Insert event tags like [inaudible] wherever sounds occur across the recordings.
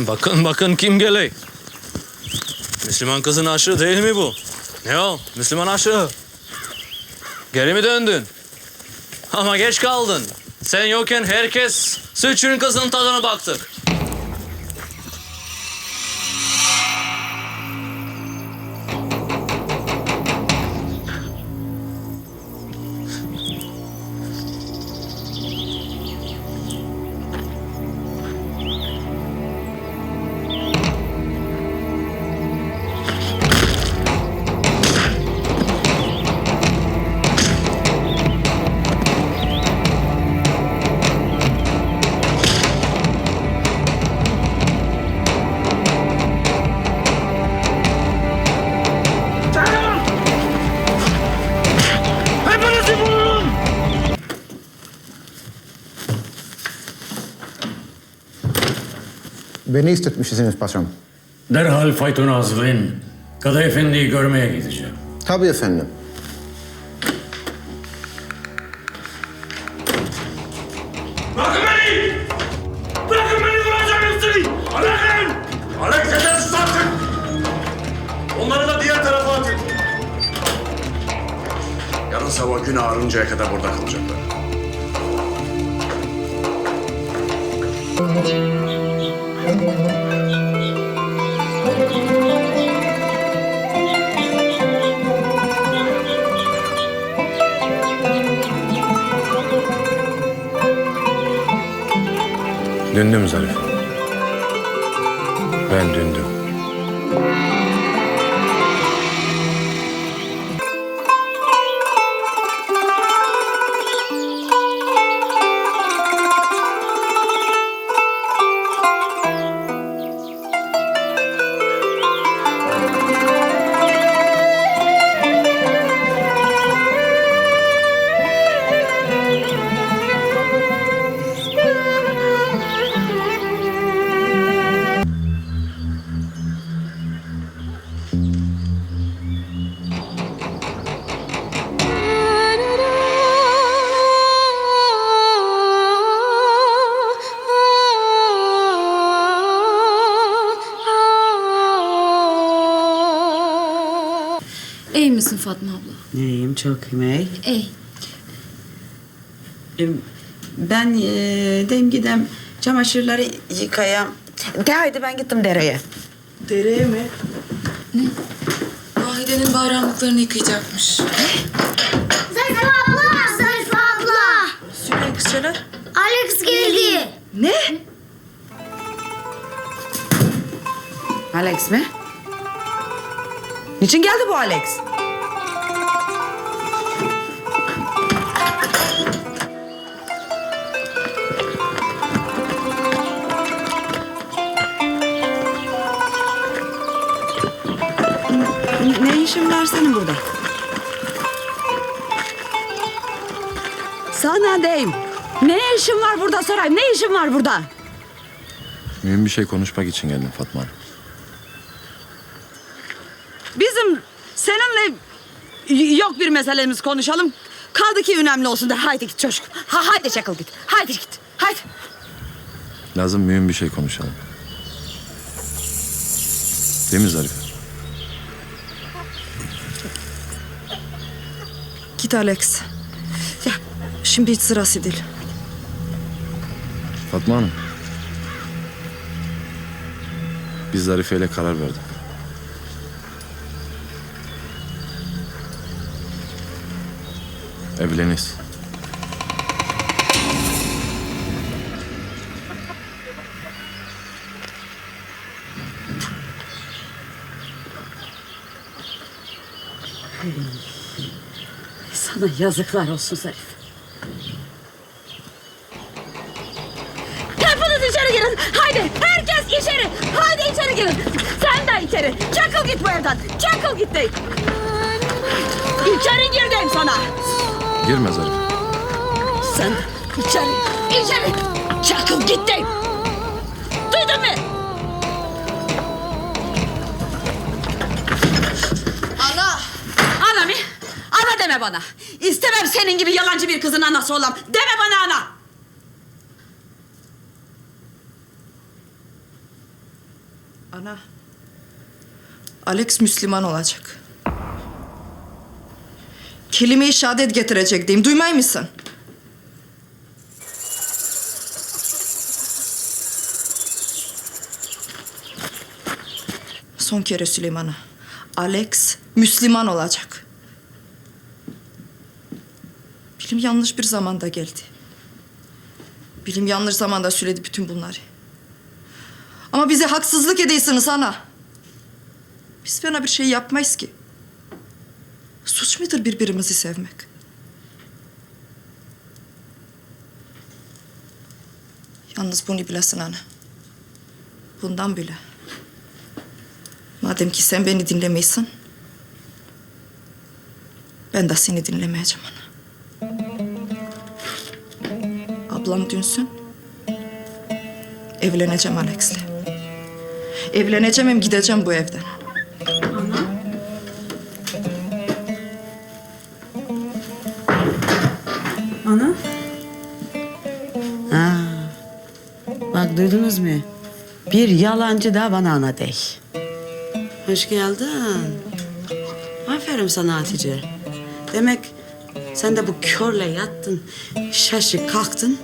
[laughs] Bakın bakın kim geliyor. Müslüman kızın aşığı değil mi bu? Ne o? Müslüman aşığı. Geri mi döndün? Ama geç kaldın. Sen yokken herkes sütçünün kızının tadına baktık. Beni istetmişsiniz patron. Derhal faytonu hazırlayın. Kadı Efendi'yi görmeye gideceğim. Tabii efendim. Bırakın beni! Bırakın beni vuracağım hepsini! Bırakın! Sus artık! Onları da diğer tarafa atın. Yarın sabah gün ağarıncaya kadar burada kalacaklar. Dündüm Zarif. Ben dündüm. Misin Fatma abla? İyiyim çok. İyi. Ee, Ben e, dem gidem çamaşırları yıkayam. De haydi ben gittim dereye. Dereye mi? Vahide'nin bayramlıklarını yıkayacakmış. Zarife abla! Zarife abla! Söyleyin kızçalar. Alex geldi. Ne? Alex mi? Niçin geldi bu Alex? İşin var senin burada? Sana deyim. Ne işin var burada sorayım? Ne işin var burada? Mühim bir şey konuşmak için geldim Fatma Hanım. Bizim seninle yok bir meselemiz konuşalım. Kaldı ki önemli olsun da haydi git çocuk. Ha, haydi çakıl git. Haydi git. Haydi. Lazım mühim bir şey konuşalım. Değil mi Zarife? Git Alex. Ya şimdi hiç sırası değil. Fatma Hanım. Biz Zarife ile karar verdik. Evleniz. Sana yazıklar olsun Zarif. Hepiniz içeri girin. Haydi herkes içeri. Haydi içeri girin. Sen de içeri. Çakıl git bu evden. Çakıl git deyim. İçeri gir deyim sana. Girme Zarife. Sen de içeri. İçeri. Çakıl git deyim. Duydun mu? Deme bana. İstemem senin gibi yalancı bir kızın anası olam. Deme bana ana. Ana. Alex Müslüman olacak. Kelime-i şehadet getirecek diyeyim. Duymay mısın? Son kere Süleyman'a. Alex Müslüman olacak. Bilim yanlış bir zamanda geldi. Bilim yanlış zamanda söyledi bütün bunları. Ama bize haksızlık ediyorsunuz ana. Biz fena bir şey yapmayız ki. Suç mudur birbirimizi sevmek? Yalnız bunu bilesin ana. Bundan bile. Madem ki sen beni dinlemeysin... ...ben de seni dinlemeyeceğim ana. Ablam dünsün. Evleneceğim Alex'le. Evleneceğim hem gideceğim bu evden. Ana? Ha. Bak duydunuz mu? Bir yalancı da bana ana dey. Hoş geldin. Aferin sana Hatice. Demek sen de bu körle yattın, şaşı kalktın.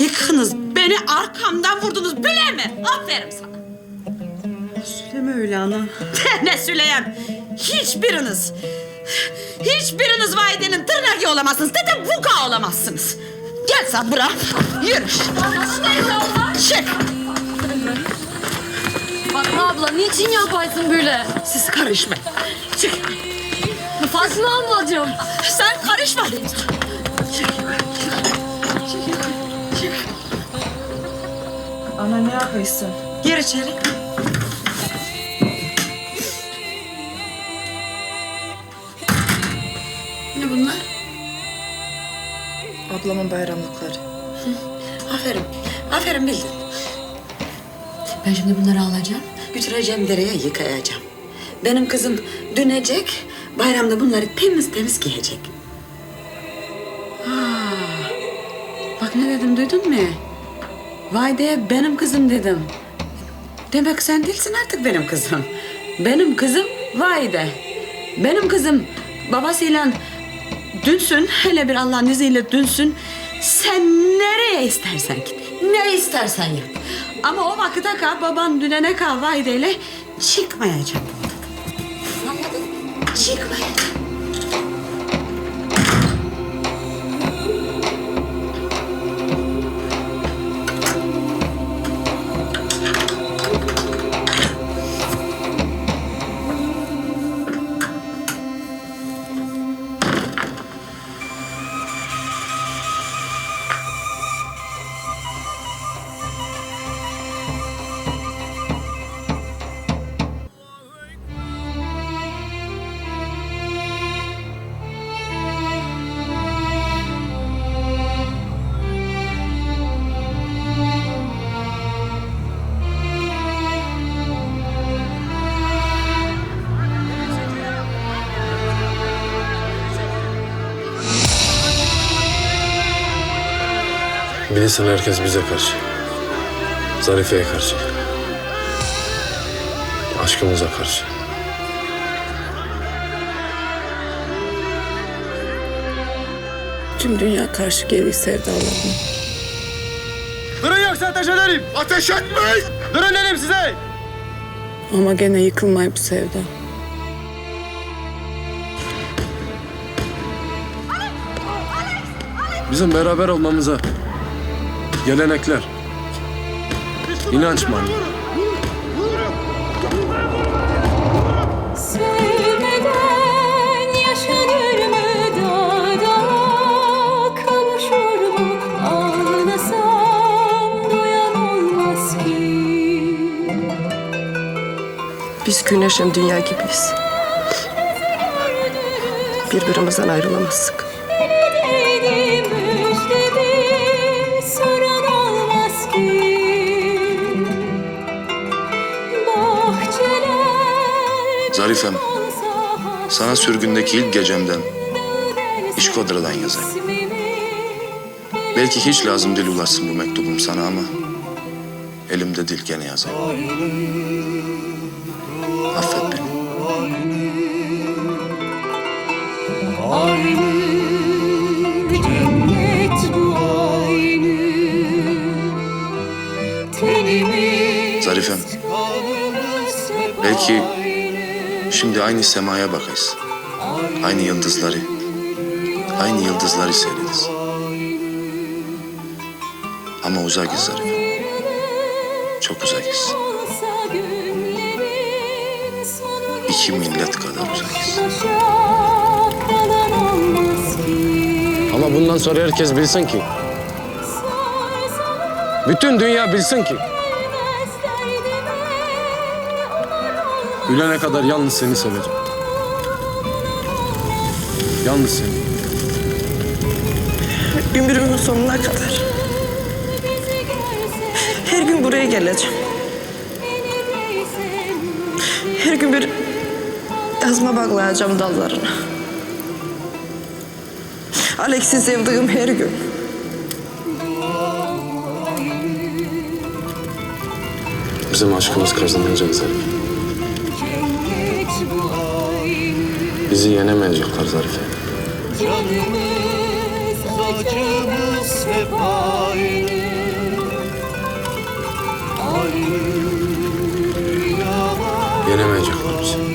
Yıkınız beni arkamdan vurdunuz bile mi? Aferin sana. Söyleme öyle ana. ne söyleyeyim? Hiçbiriniz, hiçbiriniz vaidenin tırnağı olamazsınız. Dedim vuka olamazsınız. Gel sen bırak. Yürü. Çık. Fatma abla niçin yaparsın böyle? Siz karışmayın. Çık. Fatma ablacığım. Sen karışma. Ana ne yapıyorsun? Gir içeri. Ne bunlar? Ablamın bayramlıkları. Aferin. Aferin bildin. Ben şimdi bunları alacağım. Götüreceğim dereye yıkayacağım. Benim kızım dönecek. Bayramda bunları temiz temiz giyecek. Ha. Bak ne dedim duydun mu? Vay de benim kızım dedim. Demek sen değilsin artık benim kızım. Benim kızım vay de. Benim kızım babasıyla dünsün. Hele bir Allah'ın izniyle dünsün. Sen nereye istersen git. Ne istersen yap. Ama o vakite kadar baban dünene kadar vaydeyle çıkmayacak. Anladın? Çıkmayacak. Bilirsin herkes bize karşı. Zarife'ye karşı. Aşkımıza karşı. Tüm dünya karşı geri sevdaladım. Durun yoksa ateş ederim. Ateş etmeyin. Durun dedim size. Ama gene yıkılmayıp sevda. Bizim beraber olmamıza gelenekler, inanç ki Biz güneşin dünya gibiyiz. Birbirimizden ayrılamazdık. Zarifem, sana sürgündeki ilk gecemden İşkodra'dan yazayım. Belki hiç lazım değil ulaşsın bu mektubum sana ama elimde dil gene yazayım. Affet beni. Cennet bu aynı Zarifem, belki aynı. Şimdi aynı semaya bakayız. Aynı yıldızları, aynı yıldızları seyrediz. Ama uzakız Zarifem. Çok uzakız. İki millet kadar uzakız. Ama bundan sonra herkes bilsin ki, bütün dünya bilsin ki, ölene kadar yalnız seni seveceğim. Yalnız seni. Ömrümün sonuna kadar. Her gün buraya geleceğim. Her gün bir yazma bağlayacağım dallarına. Alex'i sevdiğim her gün. Bizim aşkımız kazanılacak Zarife. Bizi yenemeyecekler Zarife. Canımız acımız hep aynı Yenemeyecekler bizi.